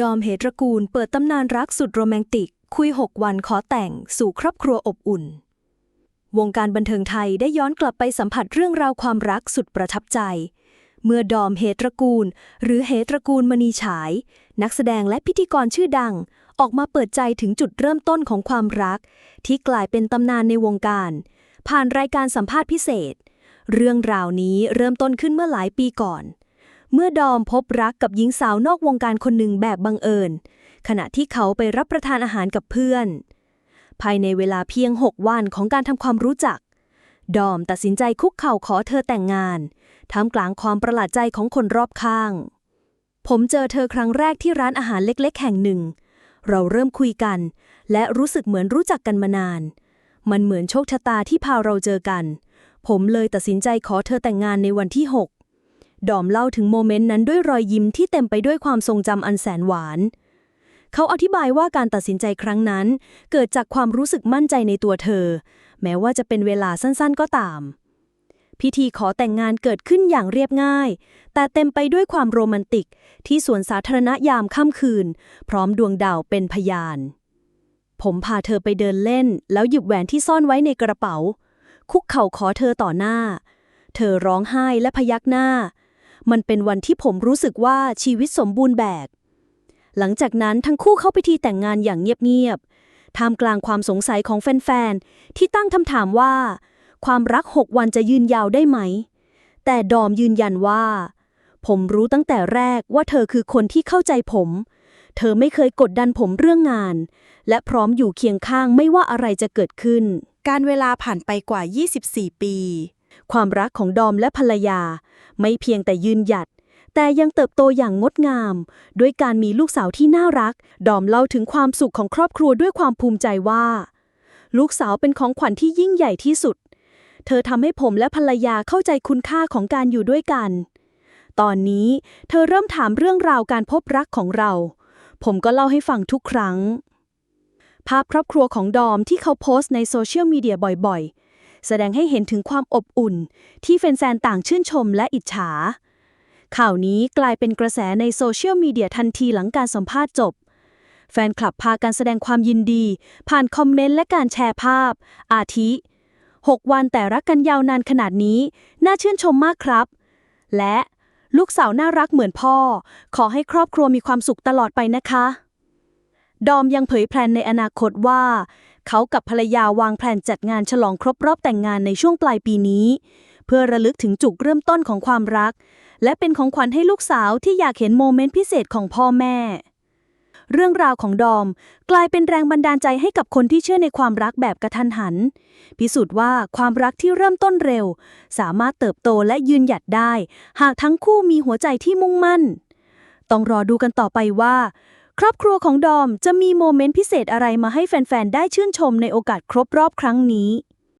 ดอมเหตระกูลเปิดตำนานรักสุดโรแมนติก คุย 6 วันขอแต่งสู่ครอบครัวอบอุ่น วงการบันเทิงไทยได้ย้อนกลับไปสัมผัสเรื่องราวความรักสุดประทับใจ เมื่อดอมเหตระกูล หรือเหตระกูลมณีฉาย นักแสดงและพิธีกรชื่อดัง ออกมาเปิดใจถึงจุดเริ่มต้นของความรัก ที่กลายเป็นตำนานในวงการ ผ่านรายการสัมภาษณ์พิเศษ เรื่องราวนี้เริ่มต้นขึ้นเมื่อหลายปีก่อน เมื่อดอมพบรักกับหญิงสาวนอกวงการคนหนึ่งแบบบังเอิญ ขณะที่เขาไปรับประทานอาหารกับเพื่อน ภายในเวลาเพียง6วันของการทำความรู้จัก ดอมตัดสินใจคุกเข่าขอเธอแต่งงานท่ามกลางความประหลาดใจของคนรอบข้าง ผมเจอเธอครั้งแรกที่ร้านอาหารเล็ก ๆ แห่งหนึ่ง เราเริ่มคุยกัน และรู้สึกเหมือนรู้จักกันมานาน มันเหมือนโชคชะตาที่พาเราเจอกัน ผมเลยตัดสินใจขอเธอแต่งงานในวันที่6 ดอมเล่าถึงโมเมนต์นั้นด้วยรอยยิ้มที่เต็มไปด้วยความทรงจำอันแสนหวาน เขาอธิบายว่าการตัดสินใจครั้งนั้น เกิดจากความรู้สึกมั่นใจในตัวเธอ แม้ว่าจะเป็นเวลาสั้นๆก็ตาม พิธีขอแต่งงานเกิดขึ้นอย่างเรียบง่าย แต่เต็มไปด้วยความโรแมนติก ที่สวนสาธารณะยามค่ำคืน พร้อมดวงดาวเป็นพยาน ผมพาเธอไปเดินเล่น แล้วหยิบแหวนที่ซ่อนไว้ในกระเป๋า คุกเข่าขอเธอต่อหน้า เธอร้องไห้และพยักหน้า มันเป็นวันที่ผมรู้สึกว่าชีวิตสมบูรณ์แบบ หลังจากนั้นทั้งคู่เข้าพิธีแต่งงานอย่างเงียบๆท่ามกลางความสงสัยของแฟนๆ ที่ตั้งคำถามว่า ความรักหกวันจะยืนยาวได้ไหม แต่ดอมยืนยันว่า ผมรู้ตั้งแต่แรกว่าเธอคือคนที่เข้าใจผม เธอไม่เคยกดดันผมเรื่องงาน และพร้อมอยู่เคียงข้างไม่ว่าอะไรจะเกิดขึ้น การเวลาผ่านไปกว่า 24 ปี ความรักของดอมและภรรยา ไม่เพียงแต่ยืนหยัด แต่ยังเติบโตอย่างงดงาม ด้วยการมีลูกสาวที่น่ารัก ดอมเล่าถึงความสุขของครอบครัวด้วยความภูมิใจว่า ลูกสาวเป็นของขวัญที่ยิ่งใหญ่ที่สุด เธอทำให้ผมและภรรยาเข้าใจคุณค่าของการอยู่ด้วยกัน ตอนนี้เธอเริ่มถามเรื่องราวการพบรักของเรา ผมก็เล่าให้ฟังทุกครั้ง ภาพครอบครัวของดอมที่เขาโพสต์ในโซเชียลมีเดียบ่อยๆ แสดงให้เห็นถึงความอบอุ่น ที่แฟนๆต่างชื่นชมและอิจฉา ข่าวนี้กลายเป็นกระแสในโซเชียลมีเดียทันทีหลังการสัมภาษณ์จบ แฟนคลับพากันแสดงความยินดี ผ่านคอมเมนต์และการแชร์ภาพ อาทิ 6 วันแต่รักกันยาวนานขนาดนี้ น่าชื่นชมมากครับ และลูกสาวน่ารักเหมือนพ่อ ขอให้ครอบครัวมีความสุขตลอดไปนะคะ ดอมยังเผยแพลนในอนาคตว่า เขากับภรรยาวางแผนจัดงานฉลองครบรอบแต่งงานในช่วงปลายปีนี้ เพื่อระลึกถึงจุดเริ่มต้นของความรัก และเป็นของขวัญให้ลูกสาวที่อยากเห็นโมเมนต์พิเศษของพ่อแม่ เรื่องราวของดอมกลายเป็นแรงบันดาลใจให้กับคนที่เชื่อในความรักแบบกระทันหัน พิสูจน์ว่าความรักที่เริ่มต้นเร็ว สามารถเติบโตและยืนหยัดได้ หากทั้งคู่มีหัวใจที่มุ่งมั่น ต้องรอดูกันต่อไปว่า รอบครัวของดอมจะมีโมเมนต์พิเศษอะไรมาให้แฟน ๆ ได้ชื่นชมในโอกาสครบรอบครั้งนี้